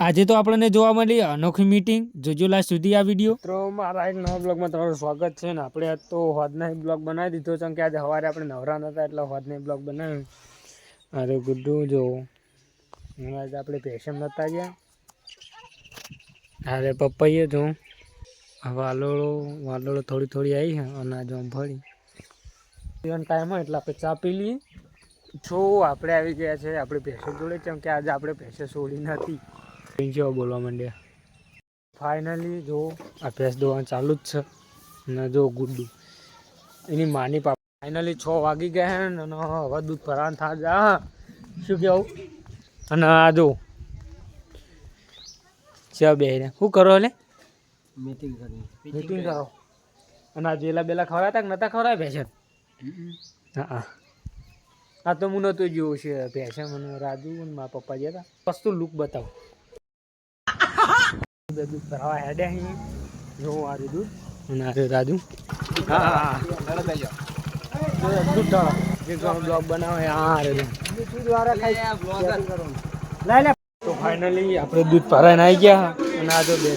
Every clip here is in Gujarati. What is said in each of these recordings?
આજે તો આપણને જોવા મળી અનોખી મીટિંગ જોજો લાસ્ટ સુધી આ વીડિયો મિત્રો, મારા એક નવા બ્લોગમાં તમારું સ્વાગત છે ને આપણે આજ તો હોદના બ્લોગ બનાવી દીધો છે કે આજે સવારે આપણે નવરા નતા એટલે હોદના બ્લોગ બનાવ્યો. અરે ગુડ્ડુ, જો. આજે આપણે પેશમ નતા ગયા. અરે પપ્પાઈએ જો. વાલોળો વાલોળો થોડી થોડી આવી છે અને આજે ફળી પીવાનો ટાઈમ હોય એટલે આપણે ચા પી લઈએ. જો, આપણે આવી ગયા છે આપણે ભેંસો જોડે કેમ કે આજે આપણે ભેંસો છોડી નથી. કેવા બોલવા માંડ્યા. ફાઇનલી જો અભ્યાસ દોવાનું ચાલુ જ છે અને જો ગુડ્ડુ એની માની પાપા ફાઇનલી છ વાગી ગયા ને અને હવે દૂધ ભરાવાનું થા જા શું કેવું? અને આ જો ચા બે શું કરો એટલે મીટિંગ કરી મીટિંગ કરો. અને આ જેલા બેલા ખવડાતા કે નતા ખવડાય ભેસન? હા હા. આ તો હું નહોતું જોયું છે ભેસન મને રાજુ અને મારા પપ્પા ગયા હતા. વસ્તુ લુક બતાવો. દૂધ ભરાવા હેડે અહીં જો આ દૂધ અને આ રાજુ હા તો ફાઇનલી આપણે દૂધ ભરાઈને આવી ગયા અને આ તો બે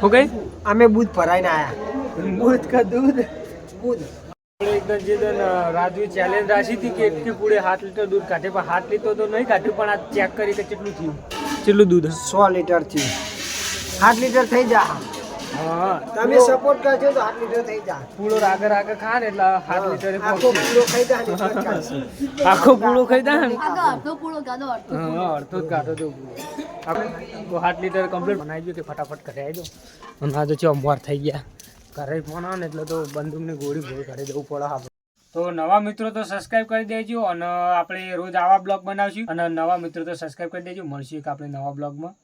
શું કઈ અમે બૂધ ભરાઈને આયા દૂધ કા દૂધ બુધ એકદમ જે રાજુ ચેલેન્જ રાખી હતી કે એકથી પૂરે સાત લીટર દૂધ કાઢે. પણ હાથ લીટર તો નહીં કાઢ્યું પણ આ ચેક કરી કે કેટલું થયું? કેટલું દૂધ? સો લીટર થયું. હાથ લીટર થઈ જા. હા. તમે સપોર્ટ કરજો તો હાથ લીટર થઈ જા. પૂળો આગળ આગળ ખા ને એટલે હાથ લીટર આખો પૂળો ખાઈ જા જ. આખો પૂળો ખાઈ દા આગળ અડધો પૂળો ગાડો અડધો હા અડધો જ કાઢો તો આપણે હાથ લીટર કમ્પ્લીટ બનાવી દો કે ફટાફટ કઢાઈ દો અને આ તો છે અંબાર થઈ ગયા. ઘરે ફોન આવે ને એટલે તો બંદૂકની ગોળી ભોળ કાઢી દેવું પડે આપણે તો નવા મિત્રો તો સબસ્ક્રાઇબ કરી દેજો અને આપણે રોજ આવા બ્લોગ બનાવશું. અને નવા મિત્રો તો સબસ્ક્રાઇબ કરી દેજો. મળશું એક આપણે નવા બ્લોગમાં.